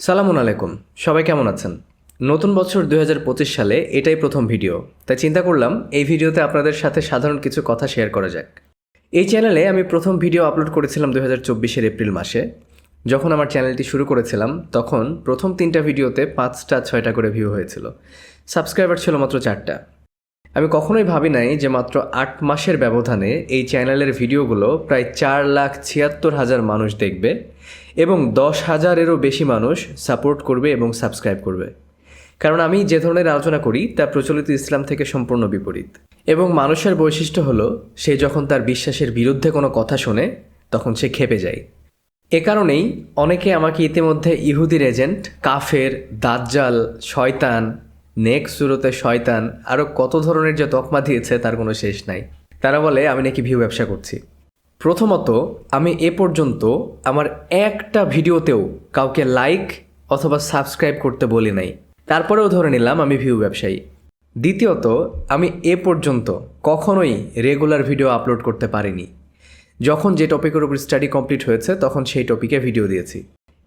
সালামুন আলাইকুম, সবাই কেমন আছেন? নতুন বছর দু হাজার পঁচিশ সালে এটাই প্রথম ভিডিও। তাই চিন্তা করলাম, এই ভিডিওতে আপনাদের সাথে সাধারণ কিছু কথা শেয়ার করা যাক। এই চ্যানেলে আমি প্রথম ভিডিও আপলোড করেছিলাম দু হাজার এপ্রিল মাসে। যখন আমার চ্যানেলটি শুরু করেছিলাম, তখন প্রথম তিনটা ভিডিওতে পাঁচটা, ছয়টা করে ভিউ হয়েছিল। সাবস্ক্রাইবার ছিল মাত্র চারটা। আমি কখনোই ভাবি নাই যে মাত্র আট মাসের ব্যবধানে এই চ্যানেলের ভিডিওগুলো প্রায় চার লাখ ছিয়াত্তর হাজার মানুষ দেখবে। এবং দশ হাজারেরও বেশি মানুষ সাপোর্ট করবে এবং সাবস্ক্রাইব করবে। কারণ আমি যে ধরনের আলোচনা করি, তা প্রচলিত ইসলাম থেকে সম্পূর্ণ বিপরীত। এবং মানুষের বৈশিষ্ট্য হলো, সে যখন তার বিশ্বাসের বিরুদ্ধে কোনো কথা শোনে, তখন সে খেপে যায়। এ কারণেই অনেকে আমাকে ইতিমধ্যে ইহুদির এজেন্ট কাফের, দাজ্জাল, শয়তান, নেক সুরতে শয়তান আরও কত ধরনের যে তকমা দিয়েছে, তার কোনো শেষ নাই। তারা বলে, আমি নাকি ভিউ ব্যবসা করছি। প্রথমত, আমি এ পর্যন্ত আমার একটা ভিডিওতেও কাউকে লাইক অথবা সাবস্ক্রাইব করতে বলি নাই। তারপরেও ধরে নিলাম আমি ভিউ ব্যবসায়ী। দ্বিতীয়ত, আমি এ পর্যন্ত কখনোই রেগুলার ভিডিও আপলোড করতে পারিনি। যখন যে টপিকের উপর স্টাডি কমপ্লিট হয়েছে, তখন সেই টপিকে ভিডিও দিয়েছি।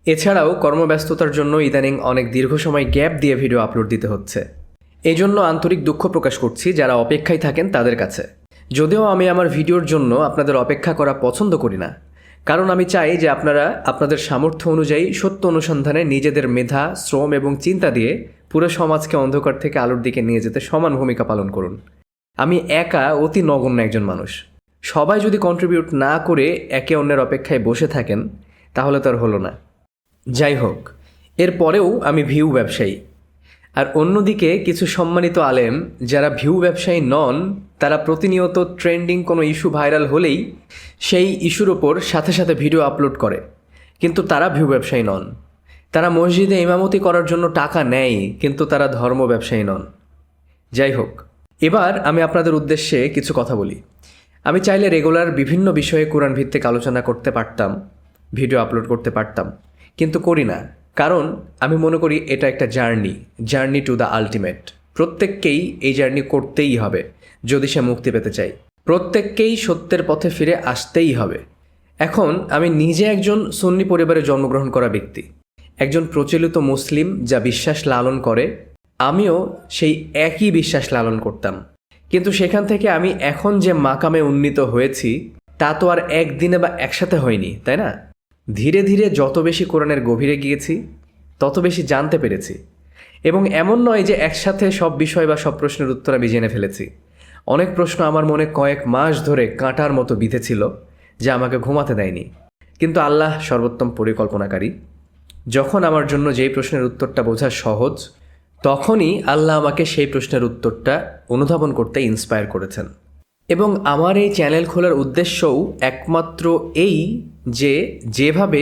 এছাড়াও কর্মব্যস্ততার জন্য ইদানিং অনেক দীর্ঘ সময় গ্যাপ দিয়ে ভিডিও আপলোড দিতে হচ্ছে। এজন্য আন্তরিক দুঃখ প্রকাশ করছি যারা অপেক্ষায় থাকেন তাদের কাছে। যদিও আমি আমার ভিডিওর জন্য আপনাদের অপেক্ষা করা পছন্দ করি না। কারণ আমি চাই যে আপনারা আপনাদের সামর্থ্য অনুযায়ী সত্য অনুসন্ধানে নিজেদের মেধা, শ্রম এবং চিন্তা দিয়ে পুরো সমাজকে অন্ধকার থেকে আলোর দিকে নিয়ে যেতে সমান ভূমিকা পালন করুন। আমি একা অতি নগণ্য একজন মানুষ। সবাই যদি কন্ট্রিবিউট না করে একে অন্যের অপেক্ষায় বসে থাকেন, তাহলে তো আর হলো না। যাই হোক, এরপরেও আমি ভিউ ব্যবসায়ী। আর অন্যদিকে কিছু সম্মানিত আলেম যারা ভিউ ব্যবসায়ী নন, তারা প্রতিনিয়ত ট্রেন্ডিং কোনো ইস্যু ভাইরাল হলেই সেই ইস্যুর ওপর সাথে সাথে ভিডিও আপলোড করে। কিন্তু তারা ভিউ ব্যবসায়ী নন। তারা মসজিদে ইমামতি করার জন্য টাকা নেয়, কিন্তু তারা ধর্ম ব্যবসায়ী নন। যাই হোক, এবার আমি আপনাদের উদ্দেশ্যে কিছু কথা বলি। আমি চাইলে রেগুলার বিভিন্ন বিষয়ে কোরআন ভিত্তিক আলোচনা করতে পারতাম, ভিডিও আপলোড করতে পারতাম, কিন্তু করি না। কারণ আমি মনে করি এটা একটা journey journey to the ultimate. প্রত্যেককেই এই জার্নি করতেই হবে, যদি সে মুক্তি পেতে চায়। প্রত্যেককেই সত্যের পথে ফিরে আসতেই হবে। এখন আমি নিজে একজন সুন্নি পরিবারে জন্মগ্রহণ করা ব্যক্তি। একজন প্রচলিত মুসলিম যা বিশ্বাস লালন করে, আমিও সেই একই বিশ্বাস লালন করতাম। কিন্তু সেখান থেকে আমি এখন যে মাকামে উন্নীত হয়েছি, তা তো আর একদিনে বা একসাথে হয়নি, তাই না? ধীরে ধীরে যত বেশি কোরআনের গভীরে গিয়েছি, তত বেশি জানতে পেরেছি। এবং এমন নয় যে একসাথে সব বিষয় বা সব প্রশ্নের উত্তর আমি জেনে ফেলেছি। অনেক প্রশ্ন আমার মনে কয়েক মাস ধরে কাঁটার মতো বিঁধেছিল যা আমাকে ঘুমাতে দেয়নি। কিন্তু আল্লাহ সর্বোত্তম পরিকল্পনাকারী। যখন আমার জন্য যেই প্রশ্নের উত্তরটা বোঝা সহজ, তখনই আল্লাহ আমাকে সেই প্রশ্নের উত্তরটা অনুধাবন করতে ইন্সপায়ার করেছেন। এবং আমার এই চ্যানেল খোলার উদ্দেশ্যও একমাত্র এই যে যেভাবে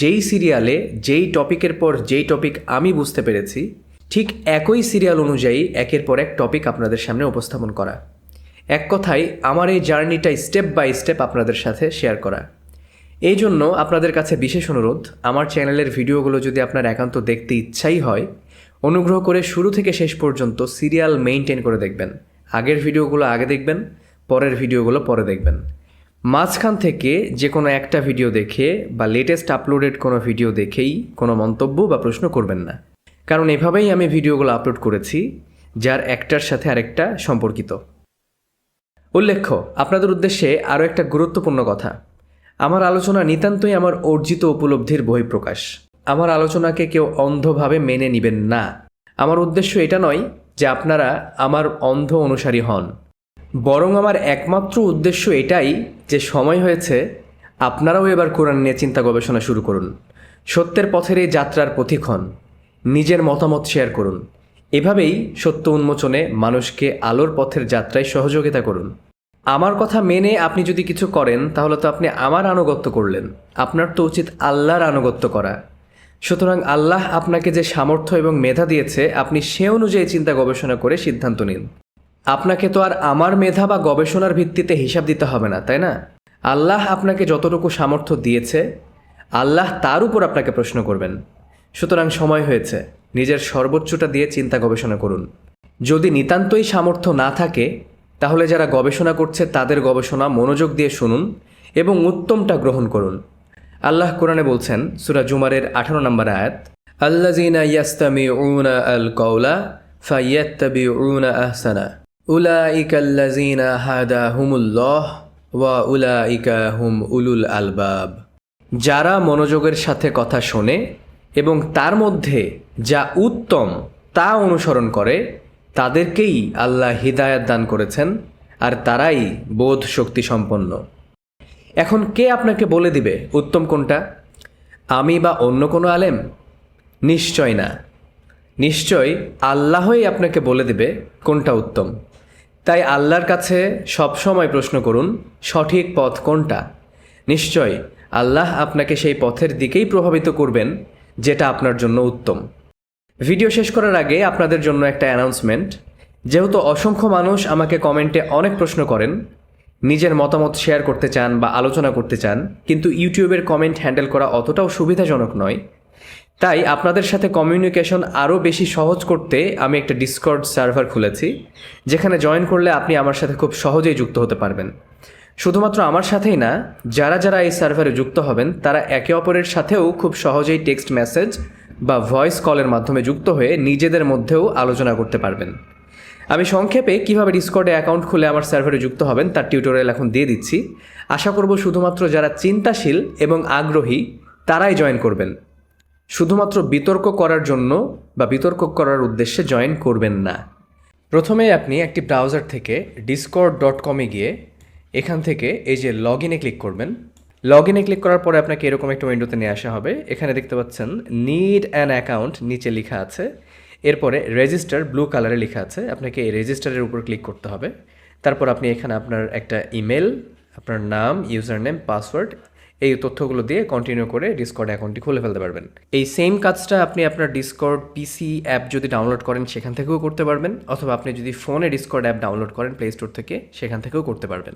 যেই সিরিয়ালে, যেই টপিকের পর যেই টপিক আমি বুঝতে পেরেছি, ঠিক একই সিরিয়াল অনুযায়ী একের পর এক টপিক আপনাদের সামনে উপস্থাপন করা। এক কথায়, আমার এই জার্নিটা স্টেপ বাই স্টেপ আপনাদের সাথে শেয়ার করা। এই জন্য আপনাদের কাছে বিশেষ অনুরোধ, আমার চ্যানেলের ভিডিওগুলো যদি আপনার একান্ত দেখতে ইচ্ছাই হয়, অনুগ্রহ করে শুরু থেকে শেষ পর্যন্ত সিরিয়াল মেনটেন করে দেখবেন। আগের ভিডিওগুলো আগে দেখবেন পরের ভিডিওগুলো পরে দেখবেন। মাঝখান থেকে যে কোনো একটা ভিডিও দেখে বা লেটেস্ট আপলোডেড কোনো ভিডিও দেখেই কোনো মন্তব্য বা প্রশ্ন করবেন না। কারণ এভাবেই আমি ভিডিওগুলো আপলোড করেছি, যার একটার সাথে আরেকটা সম্পর্কিত। উল্লেখ্য, আপনাদের উদ্দেশ্যে আরও একটা গুরুত্বপূর্ণ কথা। আমার আলোচনা নিতান্তই আমার অর্জিত উপলব্ধির বহিঃপ্রকাশ। আমার আলোচনাকে কেউ অন্ধভাবে মেনে নেবেন না। আমার উদ্দেশ্য এটা নয় যে আপনারা আমার অন্ধ অনুসারী হন। বরং আমার একমাত্র উদ্দেশ্য এটাই যে সময় হয়েছে, আপনারাও এবার কোরআন নিয়ে চিন্তা গবেষণা শুরু করুন। সত্যের পথের এই যাত্রার পথিক হন নিজের মতামত শেয়ার করুন। এভাবেই সত্য উন্মোচনে মানুষকে আলোর পথের যাত্রায় সহযোগিতা করুন। আমার কথা মেনে আপনি যদি কিছু করেন, তাহলে তো আপনি আমার আনুগত্য করলেন। আপনার তো উচিত আল্লাহর আনুগত্য করা। সুতরাং আল্লাহ আপনাকে যে সামর্থ্য এবং মেধা দিয়েছে, আপনি সে অনুযায়ী চিন্তা গবেষণা করে সিদ্ধান্ত নিন। আপনাকে তো আর আমার মেধা বা গবেষণার ভিত্তিতে হিসাব দিতে হবে না, তাই না? আল্লাহ আপনাকে যতটুকু সামর্থ্য দিয়েছে, আল্লাহ তার উপর আপনাকে প্রশ্ন করবেন। সুতরাং সময় হয়েছে, নিজের সর্বোচ্চটা দিয়ে চিন্তা গবেষণা করুন। যদি নিতান্তই সামর্থ্য না থাকে, তাহলে যারা গবেষণা করছে তাদের গবেষণা মনোযোগ দিয়ে শুনুন এবং উত্তমটা গ্রহণ করুন। আল্লাহ কোরআনে বলছেন, সুরা জুমারের আঠারো নম্বর আয়াত আল্লাজিনা ইয়াস্তামিউনা আল কওলা ফাইয়াত্তাবিউনা আহসানা। উলাইকা আল্লাজিনা হাদাহুমুল্লাহ ওয়া উলাইকা হুম উলুল আলবাব। যারা মনোযোগের সাথে কথা শোনে এবং তার মধ্যে যা উত্তম তা অনুসরণ করে, তাদেরকেই আল্লাহ হিদায়াত দান করেছেন আর তারাই বোধ শক্তি সম্পন্ন। এখন কে আপনাকে বলে দিবে উত্তম কোনটা? আমি বা অন্য কোনো আলেম? নিশ্চয় না। নিশ্চয় আল্লাহই আপনাকে বলে দিবে কোনটা উত্তম। তাই আল্লাহর কাছে সবসময় প্রশ্ন করুন, সঠিক পথ কোনটা? নিশ্চয়, আল্লাহ আপনাকে সেই পথের দিকেই প্রভাবিত করবেন, যেটা আপনার জন্য উত্তম। ভিডিও শেষ করার আগে আপনাদের জন্য একটা অ্যানাউন্সমেন্ট। যেহেতু অসংখ্য মানুষ আমাকে কমেন্টে অনেক প্রশ্ন করেন, নিজের মতামত শেয়ার করতে চান বা আলোচনা করতে চান, কিন্তু ইউটিউবের কমেন্ট হ্যান্ডেল করা অতটাও সুবিধাজনক নয় তাই আপনাদের সাথে কমিউনিকেশন আরও বেশি সহজ করতে আমি একটা ডিসকর্ড সার্ভার খুলেছি, যেখানে জয়েন করলে আপনি আমার সাথে খুব সহজেই যুক্ত হতে পারবেন। শুধুমাত্র আমার সাথেই না, যারা যারা এই সার্ভারে যুক্ত হবেন, তারা একে অপরের সাথেও খুব সহজেই টেক্সট মেসেজ বা ভয়েস কলের মাধ্যমে যুক্ত হয়ে নিজেদের মধ্যেও আলোচনা করতে পারবেন। আমি সংক্ষেপে কীভাবে ডিসকর্ডে অ্যাকাউন্ট খুলে আমার সার্ভারে যুক্ত হবেন, তার টিউটোরিয়াল এখন দিয়ে দিচ্ছি। আশা করব শুধুমাত্র যারা চিন্তাশীল এবং আগ্রহী, তারাই জয়েন করবেন। শুধুমাত্র বিতর্ক করার জন্য বা বিতর্ক করার উদ্দেশ্যে জয়েন করবেন না। প্রথমে আপনি একটি ব্রাউজার থেকে ডিসকর্ড ডট কমে গিয়ে এখান থেকে এই যে লগ ইনে ক্লিক করবেন। লগ ইনে ক্লিক করার পরে আপনাকে এরকম একটা উইন্ডোতে নিয়ে আসা হবে। এখানে দেখতে পাচ্ছেন নিড অ্যান অ্যাকাউন্ট নিচে লেখা আছে। এরপরে রেজিস্টার ব্লু কালারে লেখা আছে। আপনাকে এই রেজিস্টারের উপর ক্লিক করতে হবে। তারপর আপনি এখানে আপনার একটা ইমেল আপনার নাম ইউজার নেম পাসওয়ার্ড এই তথ্যগুলো দিয়ে কন্টিনিউ করে ডিসকর্ড অ্যাকাউন্টটি খুলে ফেলতে পারবেন। এই সেম কাজটা আপনি আপনার ডিসকর্ড পিসি অ্যাপ যদি ডাউনলোড করেন, সেখান থেকেও করতে পারবেন, অথবা আপনি যদি ফোনে ডিসকর্ড অ্যাপ ডাউনলোড করেন প্লে স্টোর থেকে, সেখান থেকেও করতে পারবেন।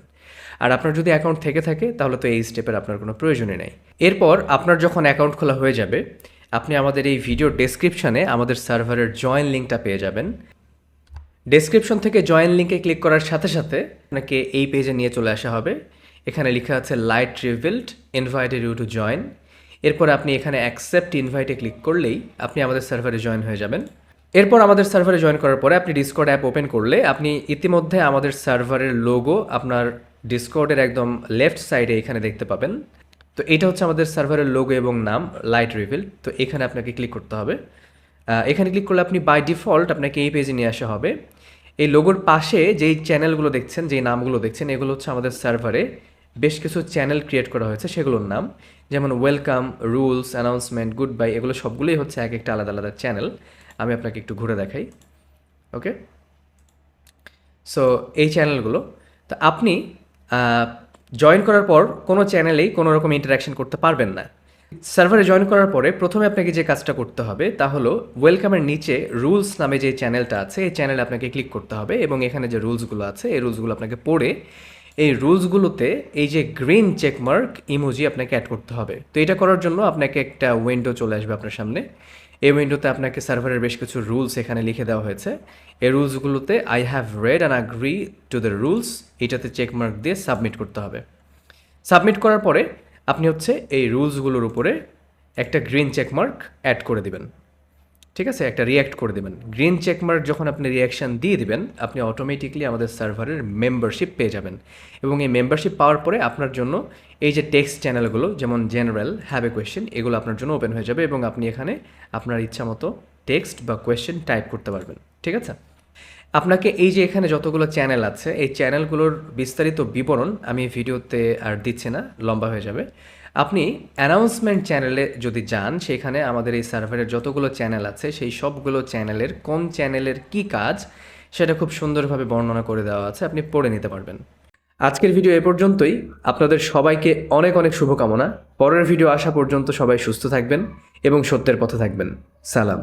আর আপনার যদি অ্যাকাউন্ট থেকে থাকে, তাহলে তো এই স্টেপের আপনার কোনো প্রয়োজনই নেই। এরপর আপনার যখন অ্যাকাউন্ট খোলা হয়ে যাবে, আপনি আমাদের এই ভিডিও ডেসক্রিপশানে আমাদের সার্ভারের জয়েন লিঙ্কটা পেয়ে যাবেন। ডেসক্রিপশন থেকে জয়েন লিঙ্কে ক্লিক করার সাথে সাথে আপনাকে এই পেজে নিয়ে চলে আসা হবে। এখানে লেখা আছে light revealed invited you to join এরপর আপনি এখানে অ্যাকসেপ্ট ইনভাইটে ক্লিক করলেই আপনি আমাদের সার্ভারে জয়েন হয়ে যাবেন। এরপর আমাদের সার্ভারে জয়েন করার পরে আপনি ডিসকর্ড অ্যাপ ওপেন করলে আপনি ইতিমধ্যে আমাদের সার্ভারের লোগো আপনার ডিসকর্ডের একদম লেফট সাইডে এখানে দেখতে পাবেন। তো এটা হচ্ছে আমাদের সার্ভারের লোগো এবং নাম লাইট রিভিল তো এখানে আপনাকে ক্লিক করতে হবে। এখানে ক্লিক করলে আপনি বাই ডিফল্ট আপনাকে এই পেজে নিয়ে আসা হবে। এই লোগোর পাশে যেই চ্যানেলগুলো দেখছেন, যেই নামগুলো দেখছেন, এগুলো হচ্ছে আমাদের সার্ভারে বেশ কিছু চ্যানেল ক্রিয়েট করা হয়েছে, সেগুলোর নাম। যেমন welcome rules announcement goodbye এগুলো সবগুলোই হচ্ছে এক একটা আলাদা আলাদা চ্যানেল আমি আপনাকে একটু ঘুরে দেখাই। ওকে সো এই চ্যানেলগুলো তো আপনি জয়েন করার পর কোনো চ্যানেলেই কোনো রকম ইন্টারাকশন করতে পারবেন না। সার্ভারে জয়েন করার পরে প্রথমে আপনাকে যে কাজটা করতে হবে তা হলো ওয়েলকামের নিচে রুলস নামে যে চ্যানেলটা আছে, এই চ্যানেলে আপনাকে ক্লিক করতে হবে এবং এখানে যে রুলসগুলো আছে, এই রুলসগুলো আপনাকে পড়ে এই রুলসগুলোতে এই যে গ্রিন চেকমার্ক ইমোজি আপনাকে অ্যাড করতে হবে। তো এটা করার জন্য আপনাকে একটা উইন্ডো চলে আসবে আপনার সামনে। এই উইন্ডোতে আপনাকে সার্ভারের বেশ কিছু রুলস এখানে লিখে দেওয়া হয়েছে। এই রুলসগুলোতে I have read and agree to the rules এটাতে চেকমার্ক দিয়ে সাবমিট করতে হবে। সাবমিট করার পরে আপনি হচ্ছে এই রুলসগুলোর উপরে একটা গ্রিন চেকমার্ক অ্যাড করে দিবেন। ঠিক আছে, একটা রিয়্যাক্ট করে দিবেন। গ্রিন চেকমার্ক যখন আপনি রিয়াকশান দিয়ে দিবেন, আপনি অটোমেটিকলি আমাদের সার্ভারের মেম্বারশিপ পেয়ে যাবেন। এবং এই মেম্বারশিপ পাওয়ার পরে আপনার জন্য এই যে টেক্সট চ্যানেলগুলো যেমন জেনারেল হ্যাভ এ কোয়েশ্চেন এগুলো আপনার জন্য ওপেন হয়ে যাবে এবং আপনি এখানে আপনার ইচ্ছা মতো টেক্সট বা কোয়েশ্চেন টাইপ করতে পারবেন। ঠিক আছে? আপনাকে এই যে এখানে যতগুলো চ্যানেল আছে, এই চ্যানেলগুলোর বিস্তারিত বিবরণ আমি ভিডিওতে আর দিচ্ছি না, লম্বা হয়ে যাবে। আপনি অ্যানাউন্সমেন্ট চ্যানেলে যদি যান, সেখানে আমাদের এই সার্ভারের যতগুলো চ্যানেল আছে, সেই সবগুলো চ্যানেলের কোন চ্যানেলের কি কাজ, সেটা খুব সুন্দরভাবে বর্ণনা করে দেওয়া আছে, আপনি পড়ে নিতে পারবেন। আজকের ভিডিও এ পর্যন্তই। আপনাদের সবাইকে অনেক অনেক শুভকামনা। পরের ভিডিও আসা পর্যন্ত সবাই সুস্থ থাকবেন এবং সত্যের পথে থাকবেন। সালাম।